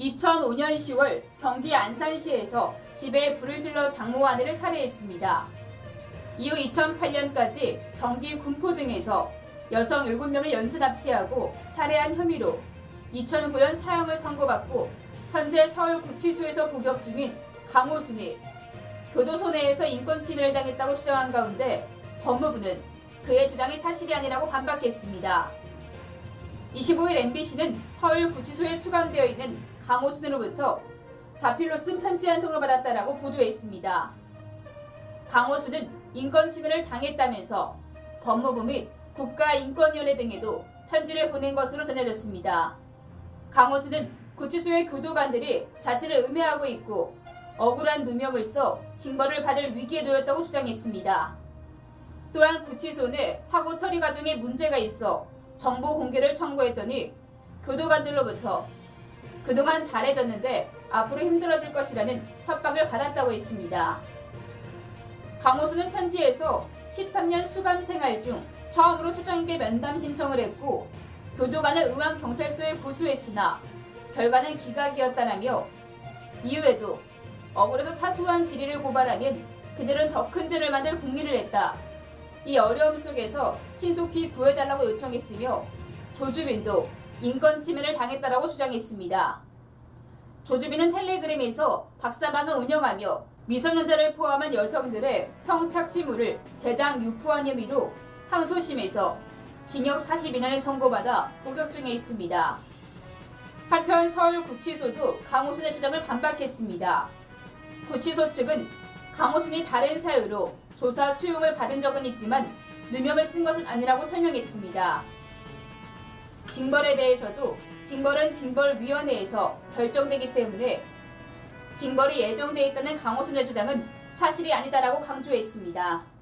2005년 10월 경기 안산시에서 집에 불을 질러 장모 아내를 살해했습니다. 이후 2008년까지 경기 군포 등에서 여성 7명을 연쇄 납치하고 살해한 혐의로 2009년 사형을 선고받고 현재 서울 구치소에서 복역 중인 강호순이 교도소 내에서 인권 침해를 당했다고 주장한 가운데 법무부는 그의 주장이 사실이 아니라고 반박했습니다. 25일 MBC는 서울 구치소에 수감되어 있는 강호순으로부터 자필로 쓴 편지 한 통을 받았다라고 보도했습니다. 강호순은 인권 침해를 당했다면서 법무부 및 국가인권위원회 등에도 편지를 보낸 것으로 전해졌습니다. 강호순은 구치소의 교도관들이 자신을 음해하고 있고 억울한 누명을 써 징벌을 받을 위기에 놓였다고 주장했습니다. 또한 구치소 내 사고 처리 과정에 문제가 있어 정보 공개를 청구했더니 교도관들로부터 그동안 잘해졌는데 앞으로 힘들어질 것이라는 협박을 받았다고 했습니다. 강호수는 편지에서 13년 수감 생활 중 처음으로 소장에게 면담 신청을 했고 교도관을 의왕 경찰서에 고소했으나 결과는 기각이었다라며 이후에도 억울해서 사소한 비리를 고발하면 그들은 더 큰 죄를 만들 국리를 했다. 이 어려움 속에서 신속히 구해달라고 요청했으며 조주빈도 인권 침해를 당했다라고 주장했습니다. 조주빈은 텔레그램에서 박사방을 운영하며 미성년자를 포함한 여성들의 성착취물을 제작 유포한 혐의로 항소심에서 징역 42년을 선고받아 복역 중에 있습니다. 한편 서울구치소도 강호순의 주장을 반박했습니다. 구치소 측은 강호순이 다른 사유로 조사 수용을 받은 적은 있지만 누명을 쓴 것은 아니라고 설명했습니다. 징벌에 대해서도 징벌은 징벌위원회에서 결정되기 때문에 징벌이 예정돼 있다는 강호순의 주장은 사실이 아니다라고 강조했습니다.